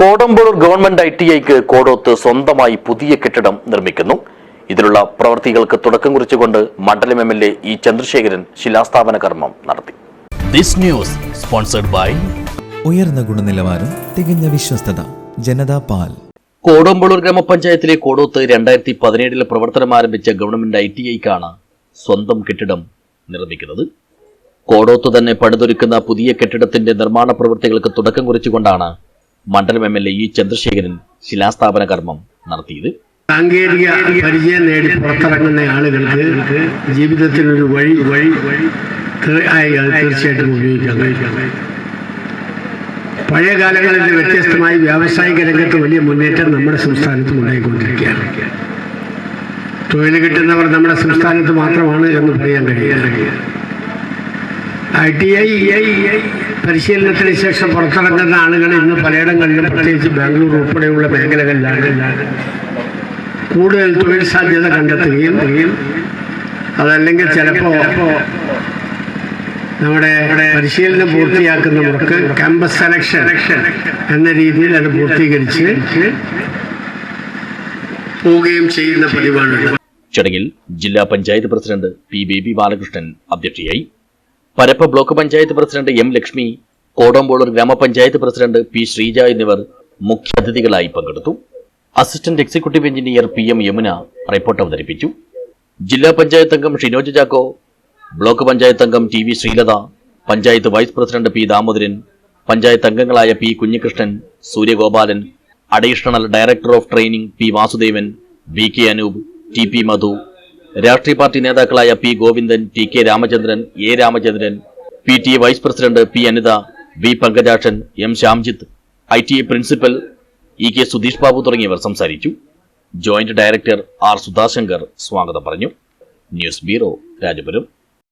Kodambalur government I T ഐക്ക് കോടോത്ത് സ്വന്തമായി പുതിയ കെട്ടിടം നിർമ്മിക്കുന്നു. ഇതിലുള്ള പ്രവൃത്തികൾക്ക് തുടക്കം കുറിച്ചുകൊണ്ട് മണ്ഡലം M L A E Chandrasekharan ശിലാസ്ഥാപന കർമ്മം നടത്തി. ദിസ് ന്യൂസ് സ്പോൺസർഡ് ബൈ ഉയർന്ന ഗുണനിലവാരം തികഞ്ഞ വിശ്വസ്തത ജനതാ പാൽ. കോടമ്പളൂർ ഗ്രാമപഞ്ചായത്തിലെ കോടോത്ത് രണ്ടായിരത്തി പതിനേഴിൽ പ്രവർത്തനം ആരംഭിച്ച ഗവൺമെന്റ് ഐ ടി ഐക്കാണ് സ്വന്തം കെട്ടിടം നിർമ്മിക്കുന്നത്. കോടോത്ത് തന്നെ പണിതൊരുക്കുന്ന പുതിയ കെട്ടിടത്തിന്റെ നിർമ്മാണ പ്രവൃത്തികൾക്ക് തുടക്കം കുറിച്ചുകൊണ്ടാണ് മണ്ഡലം M L A E Chandrasekharan ശിലാസ്ഥാപന കർമ്മം നടത്തിയത്. സാങ്കേതിക പരിചയം നേടി പുറത്തിറങ്ങുന്ന ആളുകൾക്ക് ജീവിതത്തിൽ ഒരു വഴി വഴി തീർച്ചയായിട്ടും ഉപയോഗിക്കാം. പഴയ കാലങ്ങളിൽ വ്യത്യസ്തമായി വ്യാവസായിക രംഗത്ത് വലിയ മുന്നേറ്റം നമ്മുടെ സംസ്ഥാനത്ത് ഉണ്ടായിക്കൊണ്ടിരിക്കുകയാണ്. തൊഴിൽ കിട്ടുന്നവർ നമ്മുടെ സംസ്ഥാനത്ത് മാത്രമാണ് എന്ന് പറയാൻ കഴിയുക ടി ഐ പരിശീലനത്തിന് ശേഷം പുറത്തിറങ്ങുന്ന ആളുകൾ ഇന്ന് പലയിടങ്ങളിലും പ്രത്യേകിച്ച് ബാംഗ്ലൂർ ഉൾപ്പെടെയുള്ള മേഖലകളിലാണ്. കൂടുതൽ തൊഴിൽ സാധ്യത കണ്ടെത്തുകയും അതല്ലെങ്കിൽ ചിലപ്പോൾ നമ്മുടെ പരിശീലനം പൂർത്തിയാക്കുന്നവർക്ക് ക്യാമ്പസ് സെലക്ഷൻ എന്ന രീതിയിൽ അത് പൂർത്തീകരിച്ച് പോവുകയും ചെയ്യുന്ന പതിവാണ്. ചടങ്ങിൽ ജില്ലാ പഞ്ചായത്ത് പ്രസിഡന്റ് പി ബേബി ബാലകൃഷ്ണൻ അധ്യക്ഷയായി Parappa block panchayat president M Lakshmi Kodombelur ഗ്രാമപഞ്ചായത്ത് പ്രസിഡന്റ് പി ശ്രീജ എന്നിവർ മുഖ്യാതിഥികളായി പങ്കെടുത്തു. Assistant executive engineer P M Yamuna report അവതരിപ്പിച്ചു. ജില്ലാ പഞ്ചായത്ത് അംഗം ഷിനോജ് ചാക്കോ ബ്ലോക്ക് പഞ്ചായത്ത് അംഗം T V Sreelatha panchayat vice president P Damodaran panchayat അംഗങ്ങളായ P Kunhikrishnan Suryagopalan additional director of training P Vasudevan V K Anoop T P Madhu രാഷ്ട്രീയ പാർട്ടി നേതാക്കളായ P Govindan T K Ramachandran A Ramachandran P T A vice president P Anitha V Pankajakshan M Shyamjith I T A principal E K Sudheesh Babu തുടങ്ങിയവർ സംസാരിച്ചു. Joint director R Sudhashankar സ്വാഗതം പറഞ്ഞു. News bureau Rajapuram.